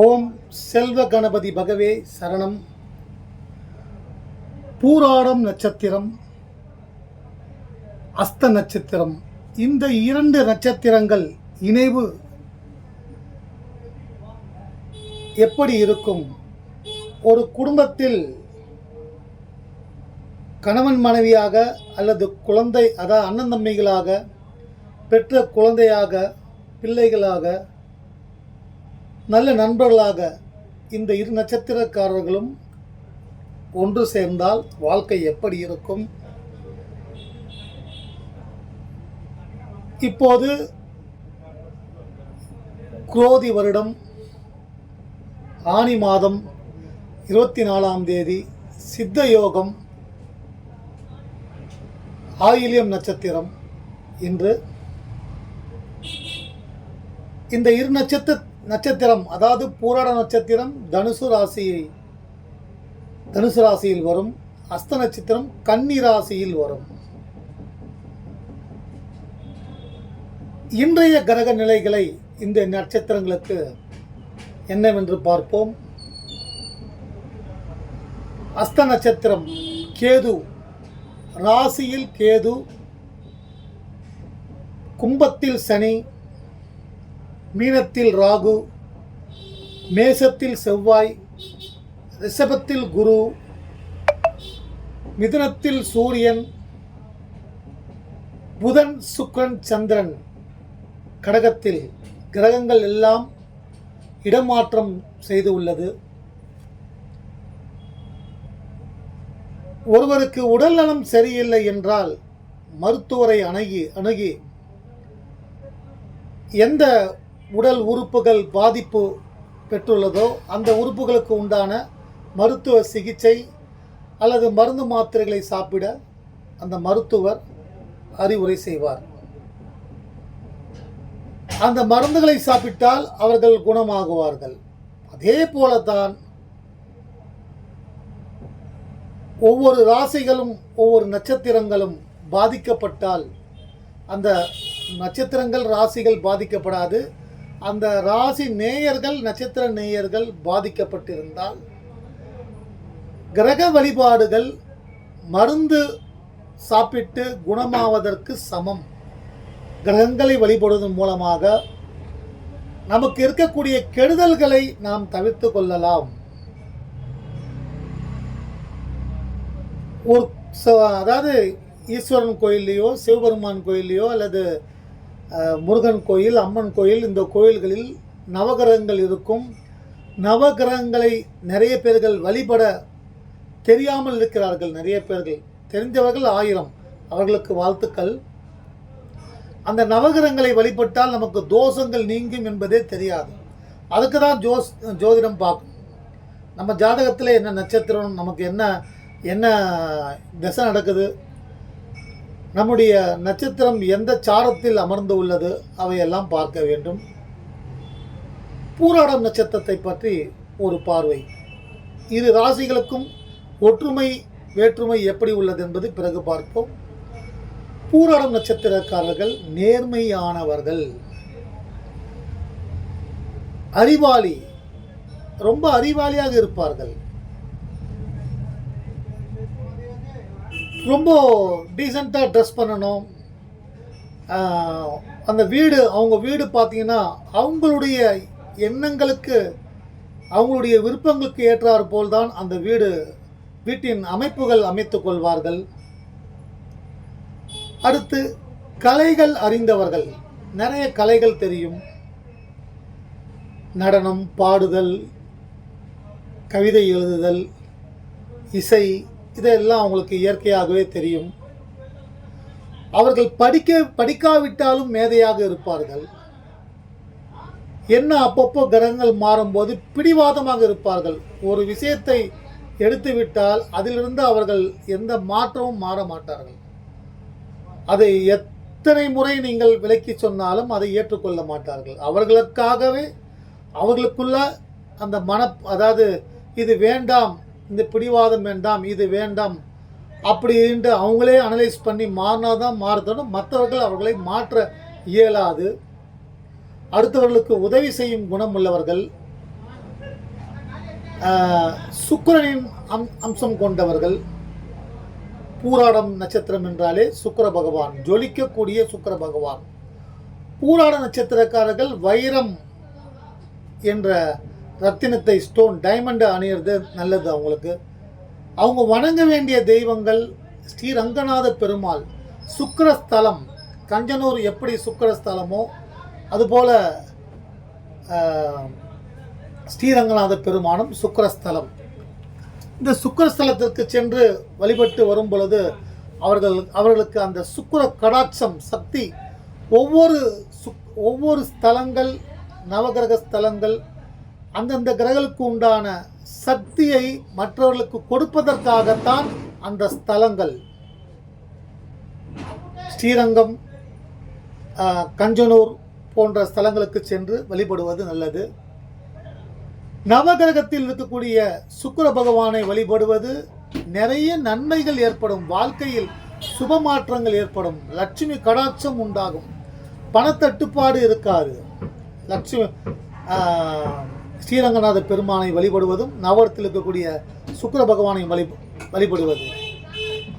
ஓம் செல்வ கணபதி பகவே சரணம். பூராடம் நட்சத்திரம் அஸ்த நட்சத்திரம். இந்த இரண்டு நட்சத்திரங்கள் இணைவு எப்படி இருக்கும்? ஒரு குடும்பத்தில் கணவன் மனைவியாக அல்லது குழந்தை அதாவது அண்ணன் தம்பிகளாக பெற்ற குழந்தையாக பிள்ளைகளாக நல்ல நண்பர்களாக இந்த இரு நட்சத்திரக்காரர்களும் ஒன்று சேர்ந்தால் வாழ்க்கை எப்படி இருக்கும்? இப்போது குரோதி வருடம் ஆனி மாதம் இருபத்தி நாலாம் தேதி சித்த யோகம் ஆயிலியம் நட்சத்திரம் இன்று. இந்த இரு நட்சத்திர நட்சத்திரம் அதாவது பூராட நட்சத்திரம் தனுசு ராசியை தனுசு ராசியில் வரும் அஸ்த நட்சத்திரம் கன்னி ராசியில் வரும். இன்றைய கிரக நிலைகளை இந்த நட்சத்திரங்களுக்கு என்னவென்று பார்ப்போம். அஸ்த நட்சத்திரம் கேது ராசியில் கேது கும்பத்தில் சனி மீனத்தில் ராகு மேசத்தில் செவ்வாய் ரிஷபத்தில் குரு மிதுனத்தில் சூரியன் புதன் சுக்ரன் சந்திரன். கடகத்தில் கிரகங்கள் எல்லாம் இடமாற்றம் செய்து உள்ளது. ஒருவருக்கு உடல் நலம் சரியில்லை என்றால் மருத்துவரை அணுகி அணுகி எந்த உடல் உறுப்புகள் பாதிப்பு பெற்றுள்ளதோ அந்த உறுப்புகளுக்கு உண்டான மருத்துவ சிகிச்சை அல்லது மருந்து மாத்திரைகளை சாப்பிட அந்த மருத்துவர் அறிவுரை செய்வார். அந்த மருந்துகளை சாப்பிட்டால் அவர்கள் குணமாகுவார்கள். அதே போலதான் ஒவ்வொரு ராசிகளும் ஒவ்வொரு நட்சத்திரங்களும் பாதிக்கப்பட்டால் அந்த நட்சத்திரங்கள் ராசிகள் பாதிக்கப்படாது. அந்த ராசி நேயர்கள் நட்சத்திர நேயர்கள் பாதிக்கப்பட்டிருந்தால் கிரக வழிபாடுகள் மருந்து சாப்பிட்டு குணமாவதற்கு சமம். கிரகங்களை வழிபடுவதன் மூலமாக நமக்கு இருக்கக்கூடிய கெடுதல்களை நாம் தவிர்த்து கொள்ளலாம். ஒரு அதாவது ஈஸ்வரன் கோயில்லையோ சிவபெருமான் கோயில்லையோ அல்லது முருகன் கோயில் அம்மன் கோயில் இந்த கோயில்களில் நவகிரகங்கள் இருக்கும். நவகிரகங்களை நிறைய பேர்கள் வழிபட தெரியாமல் இருக்கிறார்கள். நிறைய பேர்கள். தெரிந்தவர்கள் ஆயிரம். அவர்களுக்கு வாழ்த்துக்கள். அந்த நவகிரகங்களை வழிபட்டால் நமக்கு தோஷங்கள் நீங்கும் என்பதே தெரியாது. அதுக்கு தான் ஜோஸ் ஜோதிடம் பார்க்கும். நம்ம ஜாதகத்தில் என்ன நட்சத்திரம் நமக்கு என்ன என்ன திசை நடக்குது? நம்முடைய நட்சத்திரம் எந்த சாரத்தில் அமர்ந்து உள்ளது அவையெல்லாம் பார்க்க வேண்டும். பூராடம் நட்சத்திரத்தை பற்றி ஒரு பார்வை. இரு ராசிகளுக்கும் ஒற்றுமை வேற்றுமை எப்படி உள்ளது என்பது பிறகு பார்ப்போம். பூராடம் நட்சத்திரக்காரர்கள் நேர்மையானவர்கள். அறிவாளி. ரொம்ப அறிவாளியாக இருப்பார்கள். ரொம்ப டீசெண்டாக ட்ரெஸ் பண்ணணும். அந்த வீடு அவங்க வீடு பார்த்தீங்கன்னா அவங்களுடைய எண்ணங்களுக்கு அவங்களுடைய விருப்பங்களுக்கு ஏற்றாற் போல்தான் அந்த வீடு வீட்டின் அமைப்புகள் அமைத்துக் கொள்வார்கள். அடுத்து கலைகள் அறிந்தவர்கள். நிறைய கலைகள் தெரியும். நடனம் பாடுதல் கவிதை எழுதுதல் இசை இதெல்லாம் அவங்களுக்கு இயற்கையாகவே தெரியும். அவர்கள் படிக்க படிக்காவிட்டாலும் மேதையாக இருப்பார்கள். என்ன அப்பப்போ கிரகங்கள் மாறும்போது பிடிவாதமாக இருப்பார்கள். ஒரு விஷயத்தை எடுத்துவிட்டால் அதிலிருந்து அவர்கள் எந்த மாற்றமும் மாற மாட்டார்கள். அதை எத்தனை முறை நீங்கள் விலக்கி சொன்னாலும் அதை ஏற்றுக்கொள்ள மாட்டார்கள். அவர்களுக்காகவே அவர்களுக்குள்ள அந்த மன அதாவது இது வேண்டாம் இந்த பிடிவாதம் வேண்டாம் இது வேண்டாம் அப்படின்ட்டு அவங்களே அனலைஸ் பண்ணி மாறினா தான் மாறுதணும் மற்றவர்கள் அவர்களை மாற்ற இயலாது. அடுத்தவர்களுக்கு உதவி செய்யும் குணம் உள்ளவர்கள் ஆஹ், அம் அம்சம் கொண்டவர்கள் பூராடம் நட்சத்திரம் என்றாலே சுக்கிர பகவான் ஜொலிக்கக்கூடிய சுக்கர பகவான். பூராட நட்சத்திரக்காரர்கள் வைரம் என்ற ரத்தினத்தை ஸ்டோன் டைமண்டை அணியிறது நல்லது அவங்களுக்கு. அவங்க வணங்க வேண்டிய தெய்வங்கள் ஸ்ரீரங்கநாத பெருமாள். சுக்கரஸ்தலம் கஞ்சனூர் எப்படி சுக்கிரஸ்தலமோ அதுபோல் ஸ்ரீரங்கநாத பெருமானும் சுக்கிரஸ்தலம். இந்த சுக்கரஸ்தலத்திற்கு சென்று வழிபட்டு வரும் பொழுது அவர்கள் அவர்களுக்கு அந்த சுக்கர கடாட்சம் சக்தி ஒவ்வொரு சுக் ஒவ்வொரு ஸ்தலங்கள் நவகிரக ஸ்தலங்கள் அந்தந்த கிரகங்களுக்கு உண்டான சக்தியை மற்றவர்களுக்கு கொடுப்பதற்காகத்தான் அந்த ஸ்தலங்கள். ஸ்ரீரங்கம் கஞ்சனூர் போன்ற ஸ்தலங்களுக்கு சென்று வழிபடுவது நல்லது. நவகிரகத்தில் இருக்கக்கூடிய சுக்கர பகவானை வழிபடுவது நிறைய நன்மைகள் ஏற்படும். வாழ்க்கையில் சுப மாற்றங்கள் ஏற்படும். லட்சுமி கடாட்சம் உண்டாகும். பணத்தட்டுப்பாடு இருக்காது. லட்சுமி ஸ்ரீரங்கநாத பெருமானை வழிபடுவதும் நவரத்தில் இருக்கக்கூடிய சுக்கிர பகவானை வழி வழிபடுவது.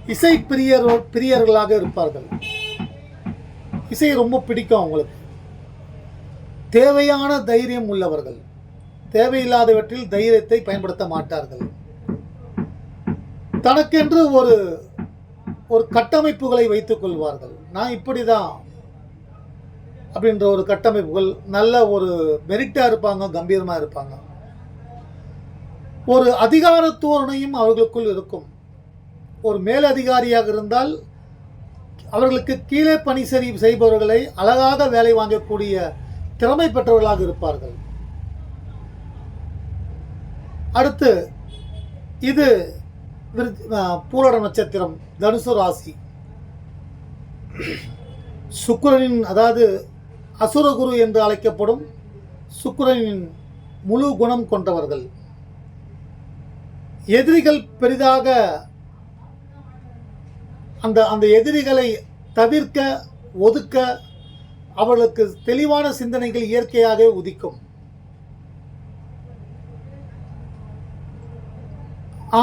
இசை பிரியர் பிரியர்களாக இருப்பார்கள். இசை ரொம்ப பிடிக்கும் அவங்களுக்கு. தேவையான தைரியம் உள்ளவர்கள். தேவையில்லாதவற்றில் தைரியத்தை பயன்படுத்த மாட்டார்கள். தனக்கென்று ஒரு ஒரு கட்டமைப்புகளை வைத்துக் கொள்வார்கள். நான் இப்படி தான் அப்படின்ற ஒரு கட்டமைப்புகள் நல்ல ஒரு மெரிட்டாக இருப்பாங்க கம்பீரமாக இருப்பாங்க. ஒரு அதிகார தோரணையும் அவர்களுக்குள் இருக்கும். ஒரு மேலதிகாரியாக இருந்தால் அவர்களுக்கு கீழே பணி சரி செய்பவர்களை அழகாக வேலை வாங்கக்கூடிய திறமை பெற்றவர்களாக இருப்பார்கள். அடுத்து இது விருத்- நட்சத்திரம் தனுசு ராசி. சுக்கரனின் அதாவது அசுரகுரு என்று அழைக்கப்படும் சுக்கிரனின் முழு குணம் கொண்டவர்கள். எதிரிகள் பெரிதாக அந்த அந்த எதிரிகளை தவிர்க்க ஒதுக்க அவர்களுக்கு தெளிவான சிந்தனைகள் இயற்கையாக உதிக்கும்.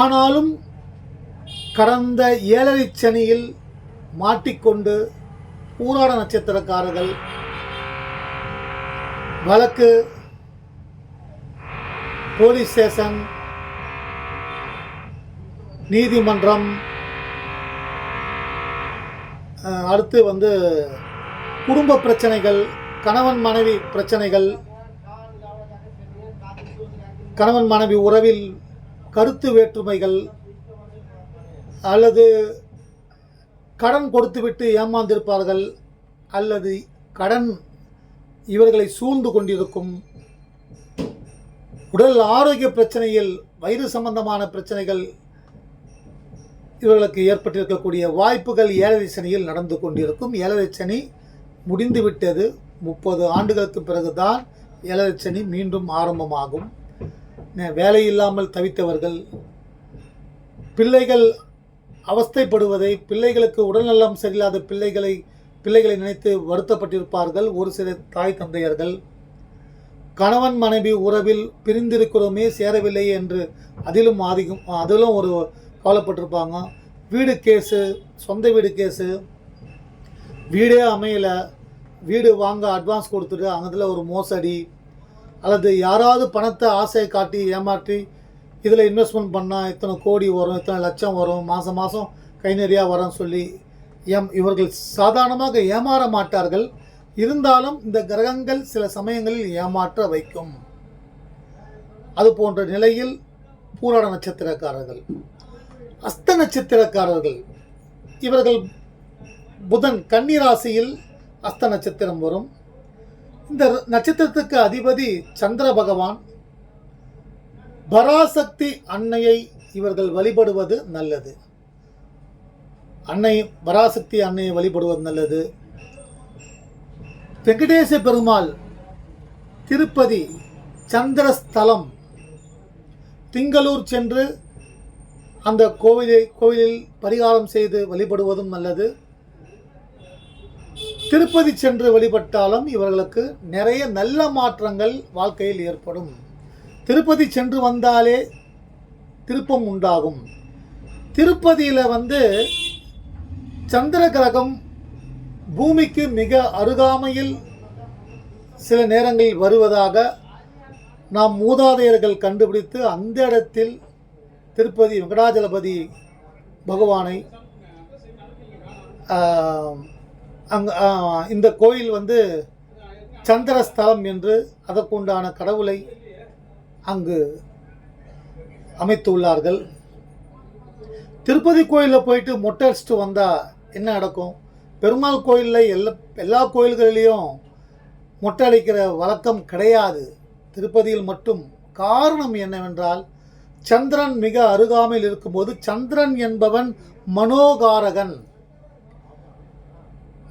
ஆனாலும் கடந்த ஏழரை சனியில் மாட்டிக்கொண்டு பூராட நட்சத்திரக்காரர்கள் வழக்கு போலீஸ் ஸ்டேஷன் நீதிமன்றம் அடுத்து வந்து குடும்ப பிரச்சனைகள் கணவன் மனைவி பிரச்சனைகள் கணவன் மனைவி உறவில் கருத்து வேற்றுமைகள் அல்லது கடன் கொடுத்துவிட்டு ஏமாந்திருப்பார்கள் அல்லது கடன் இவர்களை சூழ்ந்து கொண்டிருக்கும் உடல் ஆரோக்கிய பிரச்சனையில் வயிறு சம்பந்தமான பிரச்சனைகள் இவர்களுக்கு ஏற்பட்டிருக்கக்கூடிய வாய்ப்புகள் ஏழரை சனியில் நடந்து கொண்டிருக்கும். ஏழரை சனி முடிந்துவிட்டது முப்பது ஆண்டுகளுக்கு பிறகுதான் ஏழரை சனி மீண்டும் ஆரம்பமாகும். வேலை இல்லாமல் தவித்தவர்கள் பிள்ளைகள் அவஸ்தைப்படுவதை பிள்ளைகளுக்கு உடல்நலம் சரியில்லாத பிள்ளைகளை பிள்ளைகளை நினைத்து வருத்தப்பட்டிருப்பார்கள். ஒரு சில தாய் தந்தையர்கள் கணவன் மனைவி உறவில் பிரிந்திருக்கிறோமே சேரவில்லை என்று அதிலும் அதிகம் அதிலும் ஒரு கவலைப்பட்டிருப்பாங்க. வீடு கேஸு சொந்த வீடு கேஸு வீடே அமையலை. வீடு வாங்க அட்வான்ஸ் கொடுத்துட்டு அதில் ஒரு மோசடி அல்லது யாராவது பணத்தை ஆசையை காட்டி ஏமாற்றி இதில் இன்வெஸ்ட்மெண்ட் பண்ணால் இத்தனை கோடி வரும் இத்தனை லட்சம் வரும் மாதம் மாதம் கை நிறையா வரும்னு சொல்லி ஏம் இவர்கள் சாதாரணமாக ஏமாற மாட்டார்கள். இருந்தாலும் இந்த கிரகங்கள் சில சமயங்களில் ஏமாற்ற வைக்கும். அது போன்ற நிலையில் பூராட நட்சத்திரக்காரர்கள் அஸ்த நட்சத்திரக்காரர்கள் இவர்கள் புதன் கன்னிராசியில் அஸ்த நட்சத்திரம் வரும். இந்த நட்சத்திரத்துக்கு அதிபதி சந்திர பகவான். பராசக்தி அன்னையை இவர்கள் வழிபடுவது நல்லது. அன்னை பராசக்தி அன்னையை வழிபடுவது நல்லது. வெங்கடேச பெருமாள் திருப்பதி சந்திரஸ்தலம் திங்களூர் சென்று அந்த கோவிலை கோவிலில் பரிகாரம் செய்து வழிபடுவதும் நல்லது. திருப்பதி சென்று வழிபட்டாலும் இவர்களுக்கு நிறைய நல்ல மாற்றங்கள் வாழ்க்கையில் ஏற்படும். திருப்பதி சென்று வந்தாலே திருப்பம் உண்டாகும். திருப்பதியில் வந்து சந்திர கிரகம் பூமிக்கு மிக அருகாமையில் சில நேரங்களில் வருவதாக நாம் மூதாதையர்கள் கண்டுபிடித்து அந்த இடத்தில் திருப்பதி வெங்கடாஜலபதி பகவானை ஆஹ், அங்க இந்த கோயில் வந்து சந்திரஸ்தலம் என்று அதற்குண்டான கடவுளை அங்கு அமைத்துள்ளார்கள். திருப்பதி கோயிலில் போயிட்டு மொட்டை அடிச்சுட்டு வந்தால் என்ன நடக்கும்? பெருமாள் கோயிலில் எல்லா எல்லா கோயில்களிலையும் மொட்டை அடிக்கிற வழக்கம் கிடையாது. திருப்பதியில் மட்டும். காரணம் என்னவென்றால் சந்திரன் மிக அருகாமையில் இருக்கும்போது சந்திரன் என்பவன் மனோகாரகன்.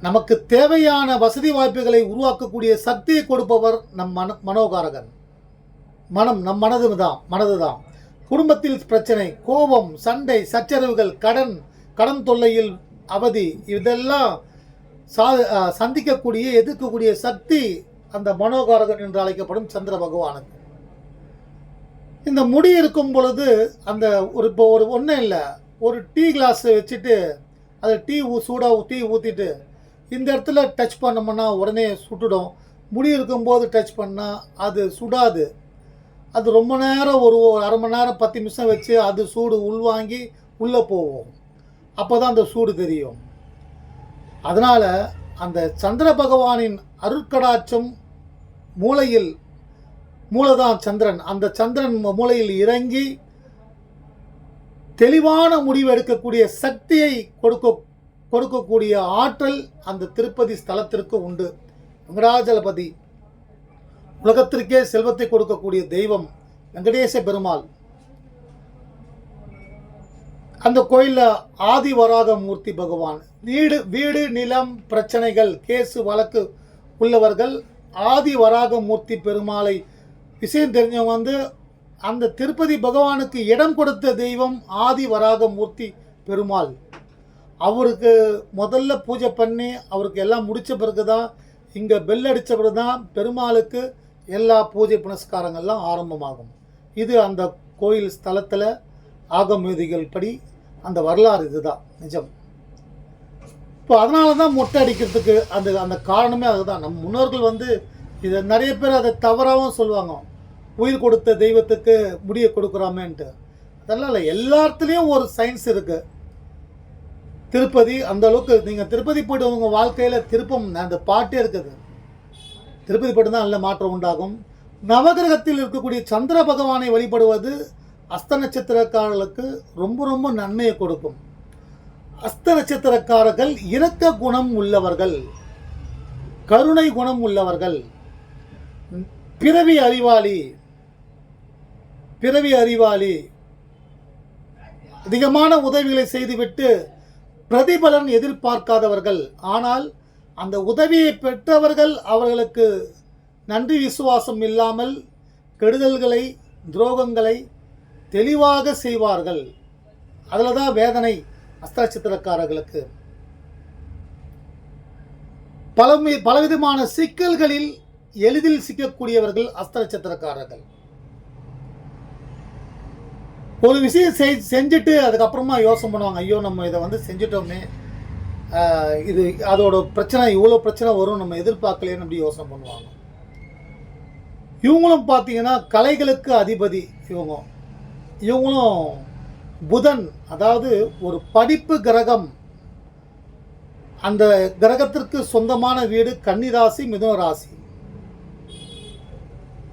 நமக்கு தேவையான வசதி வாய்ப்புகளை உருவாக்கக்கூடிய சக்தியை கொடுப்பவர் நம் மன மனோகாரகன். மனம் நம் மனது தான் மனது தான் குடும்பத்தில் பிரச்சனை கோபம் சண்டை சச்சரவுகள் கடன் கடன் தொல்லையில் அவதி. இதெல்லாம் சா சந்திக்கக்கூடிய எதிர்க்கக்கூடிய சக்தி அந்த மனோகாரகன் என்று அழைக்கப்படும் சந்திர பகவானுக்கு. இந்த முடி இருக்கும் பொழுது அந்த ஒரு இப்போ ஒரு ஒன்றும் இல்லை ஒரு டீ கிளாஸ் வச்சுட்டு அதை டீ ஊ சூடாக டீ ஊற்றிட்டு இந்த இடத்துல டச் பண்ணோம்னா உடனே சுட்டுடும். முடி இருக்கும்போது டச் பண்ணால் அது சுடாது. அது ரொம்ப நேரம் ஒரு அரை மணி நேரம் பத்து நிமிஷம் வச்சு அது சூடு உள்வாங்கி உள்ளே போகும். அப்போ தான் அந்த சூடு தெரியும். அதனால் அந்த சந்திர பகவானின் அருட்கடாட்சம் மூளையில் மூளைதான் சந்திரன். அந்த சந்திரன் மூளையில் இறங்கி தெளிவான முடிவு எடுக்கக்கூடிய சக்தியை கொடுக்க கொடுக்கக்கூடிய ஆற்றல் அந்த திருப்பதி ஸ்தலத்திற்கு உண்டு. வெங்கடாஜலபதி உலகத்திற்கே செல்வத்தை கொடுக்கக்கூடிய தெய்வம் வெங்கடேச பெருமாள். அந்த கோயிலில் ஆதிவராக மூர்த்தி பகவான். வீடு வீடு நிலம் பிரச்சனைகள் கேசு வழக்கு உள்ளவர்கள் ஆதி வராக மூர்த்தி பெருமாளை விஷயம் தெரிஞ்சவங்க வந்து அந்த திருப்பதி பகவானுக்கு இடம் கொடுத்த தெய்வம் ஆதி வராக மூர்த்தி பெருமாள். அவருக்கு முதல்ல பூஜை பண்ணி அவருக்கு எல்லாம் முடித்த பிறகு தான் இங்கே பெல் அடித்த பிறகு தான் பெருமாளுக்கு எல்லா பூஜை புனஸ்காரங்கள்லாம் ஆரம்பமாகும். இது அந்த கோயில் ஸ்தலத்தில் ஆகமவிதிகள் படி அந்த வரலாறு இதுதான் நிஜம். இப்போ அதனால தான் மொட்டை அடிக்கிறதுக்கு அந்த அந்த காரணமே அதுதான். நம் முன்னோர்கள் வந்து இதை நிறைய பேர் அதை தவறாகவும் சொல்லுவாங்க. உயிர் கொடுத்த தெய்வத்துக்கு முடிய கொடுக்குறாமேன்ட்டு. அதெல்லாம் இல்லை எல்லாத்துலேயும் ஒரு சயின்ஸ் இருக்குது திருப்பதி அந்த அளவுக்கு நீங்கள் திருப்பதி போய்ட்டு உங்கள் வாழ்க்கையில் திருப்பம் அந்த பாட்டே இருக்குது. திருப்பதி போய்ட்டு தான் நல்ல மாற்றம் உண்டாகும். நவகிரகத்தில் இருக்கக்கூடிய சந்திர பகவானை வழிபடுவது அஸ்த நட்சத்திரக்காரர்களுக்கு ரொம்ப ரொம்ப நன்மையை கொடுக்கும். அஸ்த நட்சத்திரக்காரர்கள் இரக்க குணம் உள்ளவர்கள் கருணை குணம் உள்ளவர்கள் பிறவி அறிவாளி பிறவி அறிவாளி அதிகமான உதவிகளை செய்துவிட்டு பிரதிபலன் எதிர்பார்க்காதவர்கள். ஆனால் அந்த உதவியை பெற்றவர்கள் அவர்களுக்கு நன்றி விசுவாசம் இல்லாமல் கெடுதல்களை துரோகங்களை தெளிவாக செய்வார்கள். அதில் தான் வேதனை அஸ்தநட்சத்திரக்காரர்களுக்கு பல பலவிதமான சிக்கல்களில் எளிதில் சிக்கக்கூடியவர்கள் அஸ்தநட்சத்திரக்காரர்கள் ஒரு விஷயம் செய் செஞ்சுட்டு அதுக்கப்புறமா யோசனை பண்ணுவாங்க ஐயோ நம்ம இதை வந்து செஞ்சுட்டோமே. இது அதோட பிரச்சனை இவ்வளோ பிரச்சனை வரும் நம்ம எதிர்பார்க்கலையேன்னு அப்படி யோசனை பண்ணுவாங்க. இவங்களும் பார்த்தீங்கன்னா கலைகளுக்கு அதிபதி இவங்க. இவங்களும் புதன் அதாவது ஒரு படிப்பு கிரகம். அந்த கிரகத்திற்கு சொந்தமான வீடு கன்னிராசி மிதுன ராசி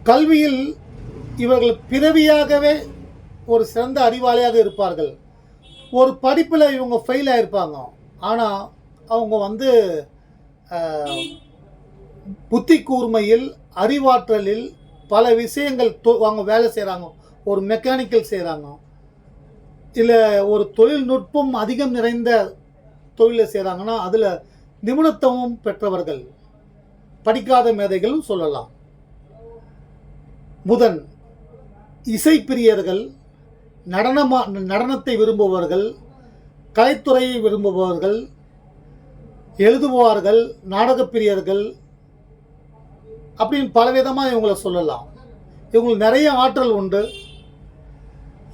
கல்வியில் இவர்கள் பிறவியாகவே ஒரு சிறந்த அறிவாளியாக இருப்பார்கள். ஒரு படிப்பில் இவங்க ஃபெயில் ஆகிருப்பாங்க ஆனால் அவங்க வந்து புத்தி கூர்மையில் அறிவாற்றலில் பல விஷயங்கள் தொ- அவங்க வேலை செய்கிறாங்க ஒரு மெக்கானிக்கல் செய்கிறாங்க இல்லை ஒரு தொழில்நுட்பம் அதிகம் நிறைந்த தொழிலை செய்கிறாங்கன்னா அதில் நிபுணத்துவம் பெற்றவர்கள் படிக்காத மேதைகளும் சொல்லலாம். புதன் இசைப்பிரியர்கள் நடனமா நடனத்தை விரும்புபவர்கள் கலைத்துறையை விரும்புபவர்கள் எழுதுபவர்கள் நாடகப்பிரியர்கள் அப்படின்னு பலவிதமாக இவங்களை சொல்லலாம். இவங்களுக்கு நிறைய ஆற்றல் உண்டு.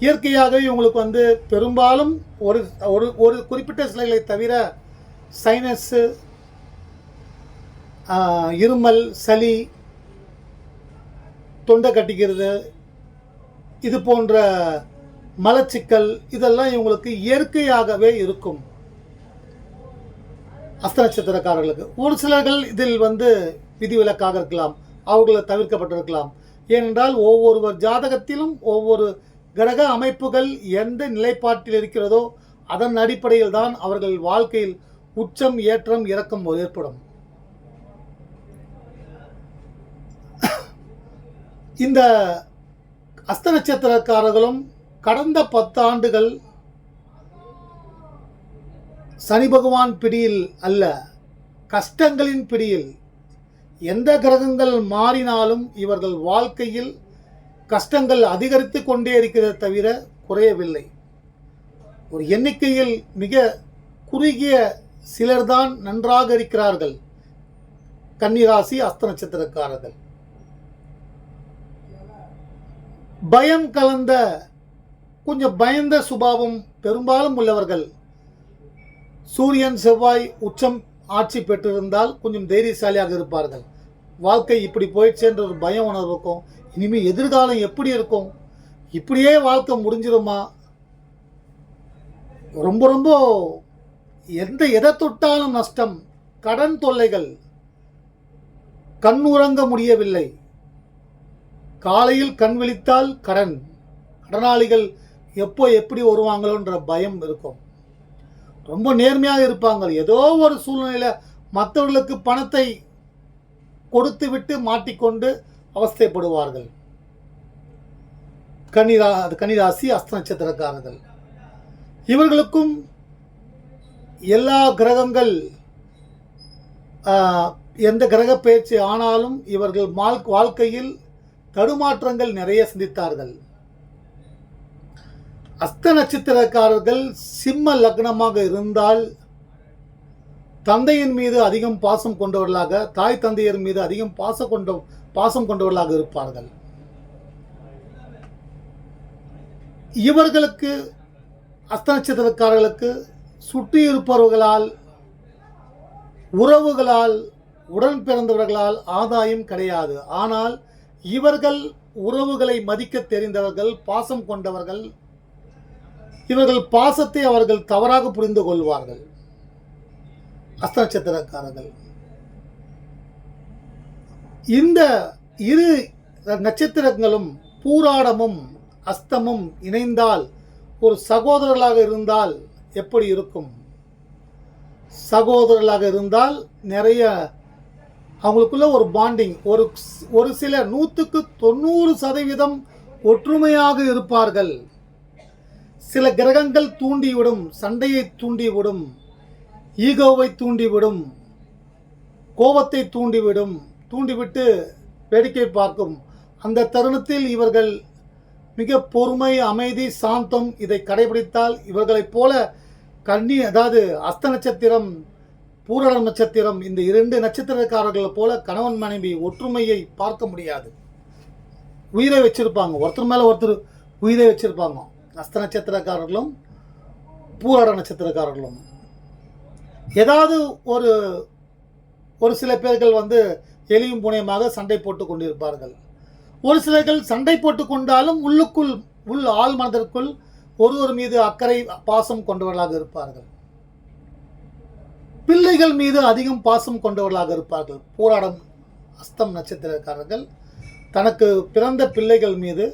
இயற்கையாகவே இவங்களுக்கு வந்து பெரும்பாலும் ஒரு ஒரு ஒரு குறிப்பிட்ட சிலைகளை தவிர சைனஸ்ஸு இருமல் சளி தொண்டை கட்டிக்கிறது இது போன்ற மலச்சிக்கல் இதெல்லாம் இவங்களுக்கு இயற்கையாகவே இருக்கும். அஸ்த நட்சத்திரக்காரர்களுக்கு. ஒரு சிலர்கள் இதில் வந்து விதிவிலக்காக இருக்கலாம் அவர்களை தவிர்க்கப்பட்டிருக்கலாம். ஏனென்றால் ஒவ்வொருவர் ஜாதகத்திலும் ஒவ்வொரு கிரக அமைப்புகள் எந்த நிலைப்பாட்டில் இருக்கிறதோ அதன் அடிப்படையில் தான் அவர்கள் வாழ்க்கையில் உச்சம் ஏற்றம் இறக்கம் ஏற்படும். இந்த அஸ்த நட்சத்திரக்காரர்களும் கடந்த பத்தாண்டுகள் சனி பகவான் பிடியில் அல்ல கஷ்டங்களின் பிடியில் எந்த கிரகங்கள் மாறினாலும் இவர்கள் வாழ்க்கையில் கஷ்டங்கள் அதிகரித்து கொண்டே இருக்கிறத தவிர குறையவில்லை. ஒரு எண்ணிக்கையில் மிக குறுகிய சிலர்தான் நன்றாக இருக்கிறார்கள். கன்னிராசி அஸ்த நட்சத்திரக்காரர்கள் பயம் கலந்த கொஞ்சம் பயந்த சுபாவம் பெரும்பாலும் உள்ளவர்கள். சூரியன் செவ்வாய் உச்சம் ஆட்சி பெற்றிருந்தால் கொஞ்சம் தைரியசாலியாக இருப்பார்கள். வாழ்க்கை இப்படி போயிடுச்சுன்ற ஒரு பயம் உணர்வுக்கும் இனிமேல் எதிர்காலம் எப்படி இருக்கும்? இப்படியே வாழ்க்கை முடிஞ்சிருமா? ரொம்ப ரொம்ப எந்த எதை தொட்டாலும் நஷ்டம் கடன் தொல்லைகள் கண் உறங்க முடியவில்லை. காலையில் கண் விழித்தால் கடன். கடனாளிகள் எப்போ எப்படி வருவாங்களோன்ற பயம் இருக்கும். ரொம்ப நேர்மையாக இருப்பாங்க. ஏதோ ஒரு சூழ்நிலையில் மற்றவர்களுக்கு பணத்தை கொடுத்து விட்டு மாட்டிக்கொண்டு அவஸ்தைப்படுவார்கள். கன்னிரா கன்னிராசி அஸ்த நட்சத்திரக்காரர்கள் இவர்களுக்கும் எல்லா கிரகங்கள் எந்த கிரக பயிற்சி ஆனாலும் இவர்கள் மால் வாழ்க்கையில் தடுமாற்றங்கள் நிறைய சிந்தித்தார்கள். அஸ்த நட்சத்திரக்காரர்கள் சிம்ம லக்னமாக இருந்தால் தந்தையின் மீது அதிகம் பாசம் கொண்டவர்களாக தாய் தந்தையர் மீது அதிகம் பாசம் கொண்ட பாசம் கொண்டவர்களாக இருப்பார்கள். இவர்களுக்கு அஸ்த நட்சத்திரக்காரர்களுக்கு சுற்றி இருப்பவர்களால் உறவுகளால் உடன் பிறந்தவர்களால் ஆதாயம் கிடையாது. ஆனால் இவர்கள் உறவுகளை மதிக்க தெரிந்தவர்கள் பாசம் கொண்டவர்கள் இவர்கள் பாசத்தை அவர்கள் தவறாக புரிந்து கொள்வார்கள். அஸ்த நட்சத்திரக்காரர்கள் இந்த இரு நட்சத்திரங்களும் பூராடமும் அஸ்தமும் இணைந்தால் ஒரு சகோதரர்களாக இருந்தால் எப்படி இருக்கும்? சகோதரர்களாக இருந்தால் நிறைய அவங்களுக்குள்ள ஒரு பாண்டிங். ஒரு ஒரு சில நூற்றுக்கு தொண்ணூறு சதவீதம் ஒற்றுமையாக இருப்பார்கள். சில கிரகங்கள் தூண்டிவிடும் சண்டையை தூண்டிவிடும் ஈகோவை தூண்டிவிடும் கோபத்தை தூண்டிவிடும் தூண்டிவிட்டு வேடிக்கை பார்க்கும். அந்த தருணத்தில் இவர்கள் மிக பொறுமை அமைதி சாந்தம் இதை கடைபிடித்தால் இவர்களைப் போல கன்னி அதாவது அஸ்த நட்சத்திரம் பூரண நட்சத்திரம் இந்த இரண்டு நட்சத்திரக்காரர்களை போல கணவன் மனைவி ஒற்றுமையை பார்க்க முடியாது. உயிரை வச்சிருப்பாங்க. ஒருத்தர் மேலே ஒருத்தர் உயிரை வச்சிருப்பாங்க. அஸ்த நட்சத்திரக்காரர்களும் பூராட நட்சத்திரக்காரர்களும். ஏதாவது ஒரு ஒரு சில பேர்கள் வந்து எலியும் புனையமாக சண்டை போட்டு கொண்டிருப்பார்கள். ஒரு சிலர்கள் சண்டை போட்டு கொண்டாலும் உள்ளுக்குள் உள் ஆள் மனதிற்குள் ஒருவர் மீது அக்கறை பாசம் கொண்டவர்களாக இருப்பார்கள். பிள்ளைகள் மீது அதிகம் பாசம் கொண்டவர்களாக இருப்பார்கள். போராடும் அஸ்தம் நட்சத்திரக்காரர்கள் தனக்கு பிறந்த பிள்ளைகள் மீது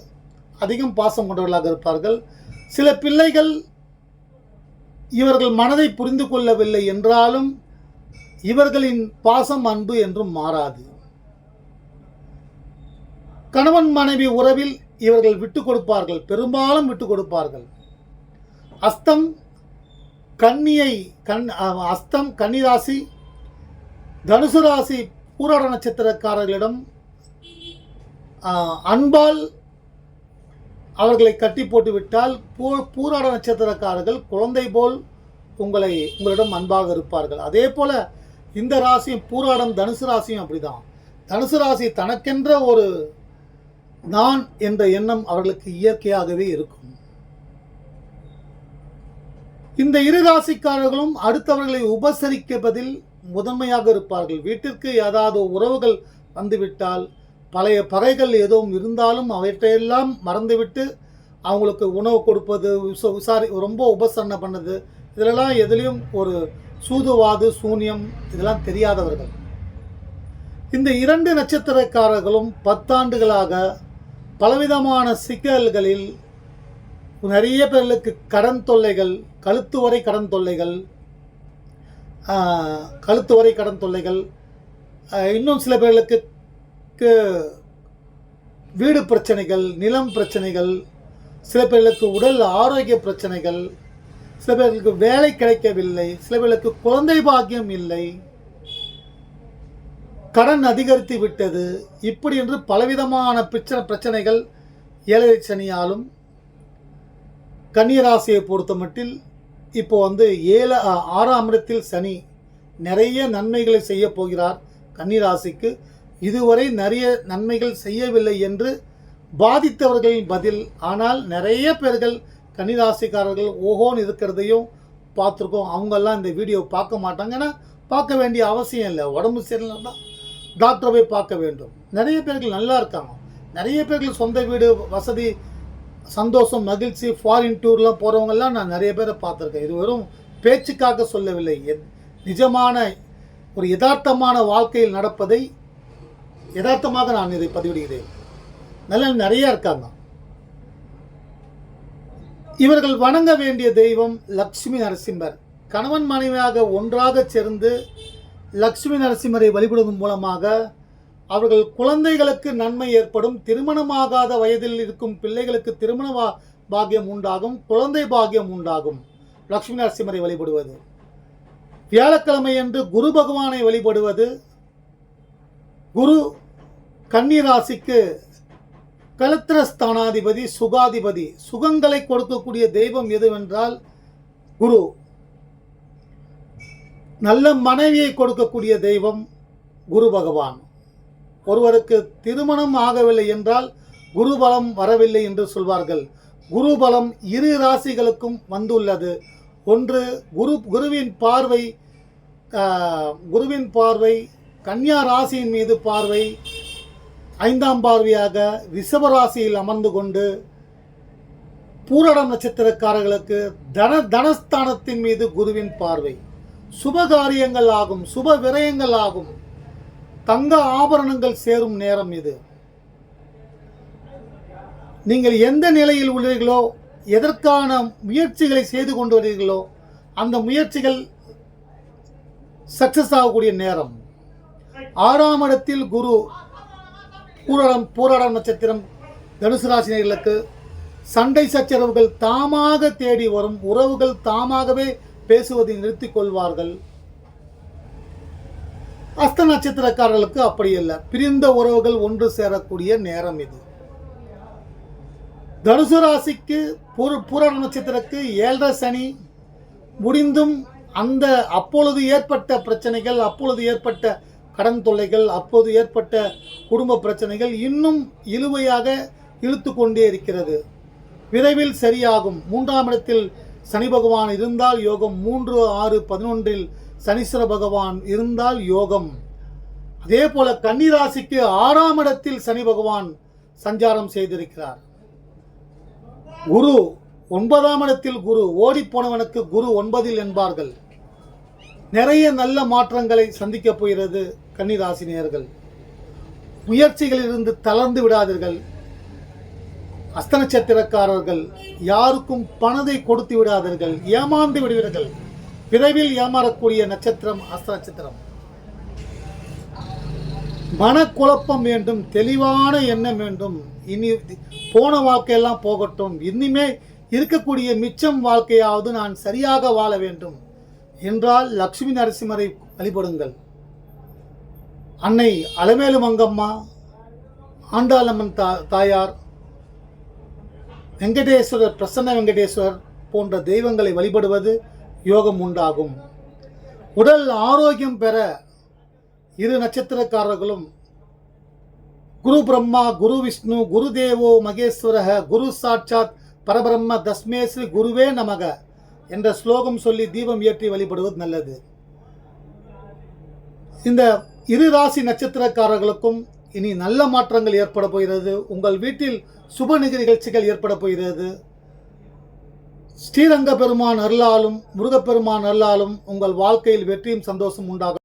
அதிகம் பாசம் கொண்டவர்களாக இருப்பார்கள். சில பிள்ளைகள் இவர்கள் மனதை புரிந்து கொள்ளவில்லை என்றாலும் இவர்களின் பாசம் அன்பு என்றும் மாறாது. கணவன் மனைவி உறவில் இவர்கள் விட்டு கொடுப்பார்கள் பெரும்பாலும் விட்டு கொடுப்பார்கள். அஸ்தம் கன்னியை கண் அஸ்தம் கன்னிராசி தனுசு ராசி பூராட நட்சத்திரக்காரர்களிடம் அன்பால் அவர்களை கட்டி போட்டுவிட்டால் பூ பூராட நட்சத்திரக்காரர்கள் குழந்தை போல் உங்களை உங்களிடம் அன்பாக இருப்பார்கள். அதே போல இந்த ராசியும் பூராடம் தனுசு ராசியும் அப்படிதான். தனுசு ராசி தனக்கென்ற ஒரு நான் என்ற எண்ணம் அவர்களுக்கு இயற்கையாகவே இருக்கும். இந்த இரு ராசிக்காரர்களும் அடுத்தவர்களை உபசரிப்பதில் முதன்மையாக இருப்பார்கள். வீட்டிற்கு ஏதாவது உறவுகள் வந்துவிட்டால் பழைய பகைகள் எதுவும் இருந்தாலும் அவற்றையெல்லாம் மறந்துவிட்டு அவங்களுக்கு உணவு கொடுப்பது விசாரி ரொம்ப உபசரணை பண்ணது இதிலெல்லாம் எதுலேயும் ஒரு சூதுவாது சூனியம் இதெல்லாம் தெரியாதவர்கள். இந்த இரண்டு நட்சத்திரக்காரர்களும் பத்தாண்டுகளாக பலவிதமான சிக்கல்களில் நிறைய பேர்களுக்கு கடன் தொல்லைகள் கழுத்து வரை கடன் தொல்லைகள் கழுத்து வரை கடன் தொல்லைகள் இன்னும் சில பேர்களுக்கு வீடு பிரச்சனைகள் நிலம் பிரச்சனைகள் சில பேர்களுக்கு உடல் ஆரோக்கிய பிரச்சனைகள் சில பேர்களுக்கு வேலை கிடைக்கவில்லை சில பேர்களுக்கு குழந்தை பாக்கியம் இல்லை. கடன் அதிகரித்து விட்டது. இப்படி என்று பலவிதமான பிரச்சனை பிரச்சனைகள் ஏழரை சனியாலும் கன்னியராசியை பொறுத்தமட்டில் இப்போ வந்து ஏழு ஆறாம் இடத்தில் சனி நிறைய நன்மைகளை செய்ய போகிறார் கன்னிராசிக்கு. இதுவரை நிறைய நன்மைகள் செய்யவில்லை என்று பாதித்தவர்களின் பதில். ஆனால் நிறைய பேர்கள் கன்னிராசிக்காரர்கள் ஓஹோன்னு இருக்கிறதையும் பார்த்துருக்கோம். அவங்கெல்லாம் இந்த வீடியோ பார்க்க மாட்டாங்க. ஏன்னா பார்க்க வேண்டிய அவசியம் இல்லை. உடம்பு சரியில்லைன்னா டாக்டரை போய் பார்க்க வேண்டும். நிறைய பேர்கள் நல்லா இருக்காங்க. நிறைய பேர்கள் சொந்த வீடு வசதி சந்தோஷம் மகிழ்ச்சி ஃபாரின் டூர்லாம் போகிறவங்கெல்லாம் நான் நிறைய பேரை பார்த்துருக்கேன். இது வெறும் பேச்சுக்காக சொல்லவில்லை. நிஜமான ஒரு யதார்த்தமான வாழ்க்கையில் நடப்பதை யதார்த்தமாக நான் இதை பதிவிடுகிறேன். நல்ல நிறைய இருக்காங்க. இவர்கள் வணங்க வேண்டிய தெய்வம் லக்ஷ்மி நரசிம்மர். கணவன் மனைவியாக ஒன்றாக சேர்ந்து லக்ஷ்மி நரசிம்மரை வழிபடுவதன் மூலமாக அவர்கள் குழந்தைகளுக்கு நன்மை ஏற்படும் திருமணமாகாத வயதில் இருக்கும் பிள்ளைகளுக்கு திருமண பாக்கியம் உண்டாகும் குழந்தை பாக்கியம் உண்டாகும். லக்ஷ்மி நரசிம்மரை வழிபடுவது. வியாழக்கிழமை அன்று குரு பகவானை வழிபடுவது. குரு கன்னி ராசிக்கு கலத்திரஸ்தானாதிபதி சுகாதிபதி சுகங்களை கொடுக்கக்கூடிய தெய்வம் எதுவென்றால் குரு. நல்ல மனைவியை கொடுக்கக்கூடிய தெய்வம் குரு பகவான். ஒருவருக்கு திருமணம் ஆகவில்லை என்றால் குருபலம் வரவில்லை என்று சொல்வார்கள். குருபலம் இரு ராசிகளுக்கும் வந்துள்ளது. ஒன்று குரு குருவின் பார்வை குருவின் பார்வை கன்னியா ராசியின் மீது பார்வை ஐந்தாம் பார்வையாக ரிஷபராசியில் அமர்ந்து கொண்டு பூரடம் நட்சத்திரக்காரர்களுக்கு தன தனஸ்தானத்தின் மீது குருவின் பார்வை. சுப காரியங்கள் ஆகும் சுப விரயங்கள் ஆகும். தங்க ஆபரணங்கள் சேரும் நேரம் இது. நீங்கள் எந்த நிலையில் உள்ளீர்களோ எதற்கான முயற்சிகளை செய்து கொண்டு வருகிறீர்களோ அந்த முயற்சிகள் சக்சஸ் ஆகக்கூடிய நேரம். ஆறாம் இடத்தில் குரு பூரடம் பூராடம் நட்சத்திரம் தனுசு ராசினியர்களுக்கு சண்டை சச்சரவுகள் தாமாக தேடி வரும். உறவுகள் தாமாகவே பேசுவதை நிறுத்திக் கொள்வார்கள். அஸ்த நட்சத்திரக்காரர்களுக்கு அப்படி அல்ல. பிரிந்த உறவுகள் ஒன்று சேரக்கூடிய நேரம் இது. தனுசு ராசிக்கு பூரண நட்சத்திரக்கு ஏழரை சனி. முடிந்தும் அந்த அப்பொழுது ஏற்பட்ட பிரச்சனைகள் அப்பொழுது ஏற்பட்ட கடன் தொல்லைகள் அப்போது ஏற்பட்ட குடும்ப பிரச்சனைகள் இன்னும் இழுவையாக இழுத்து கொண்டே இருக்கிறது. விரைவில் சரியாகும். மூன்றாம் இடத்தில் சனி பகவான் இருந்தால் யோகம் மூன்று ஆறு பதினொன்றில் சனீஸ்வர பகவான் இருந்தால் யோகம். அதே போல கன்னிராசிக்கு ஆறாம் இடத்தில் சனி பகவான் சஞ்சாரம் செய்திருக்கிறார். குரு ஒன்பதாம் இடத்தில் குரு ஓடிப்போனவனுக்கு குரு ஒன்பதில் என்பார்கள். நிறைய நல்ல மாற்றங்களை சந்திக்கப் போகிறது கன்னிராசினியர்கள். முயற்சிகளில் இருந்து தளர்ந்து விடாதீர்கள். அஸ்த நட்சத்திரக்காரர்கள் யாருக்கும் பணத்தை கொடுத்து விடாதீர்கள். ஏமாந்து விடுவீர்கள். விரைவில் ஏமாறக்கூடிய நட்சத்திரம் அஸ்த நட்சத்திரம் மனக்குழப்பம் வேண்டும் தெளிவான எண்ணம் வேண்டும். இனி போன வாழ்க்கையெல்லாம் போகட்டும். இனிமே இருக்கக்கூடிய மிச்சம் வாழ்க்கையாவது நான் சரியாக வாழ வேண்டும். என்றால் லக்ஷ்மி நரசிம்மரை வழிபடுங்கள். அன்னை அலமேலு மங்கம்மா ஆண்டாளம்மன் தா தாயார் வெங்கடேஸ்வரர் பிரசன்ன வெங்கடேஸ்வரர் போன்ற தெய்வங்களை வழிபடுவது யோகம் உண்டாகும். உடல் ஆரோக்கியம் பெற இரு நட்சத்திரக்காரர்களும் குரு பிரம்மா குரு விஷ்ணு குரு தேவோ மகேஸ்வரக குரு சாட்சாத் பரபிரம்ம தஸ்மே ஸ்ரீ குருவே நமக. என்ற ஸ்லோகம் சொல்லி தீபம் ஏற்றி வழிபடுவது நல்லது. இந்த இரு ராசி நட்சத்திரக்காரர்களுக்கும் இனி நல்ல மாற்றங்கள் ஏற்பட போகிறது. உங்கள் வீட்டில் சுப நிகழ்ச்சிகள் ஏற்பட போகிறது. ஸ்ரீரங்க பெருமான் அருளாலும் முருகப்பெருமான் அருளாலும் உங்கள் வாழ்க்கையில் வெற்றியும் சந்தோஷம் உண்டாகும்.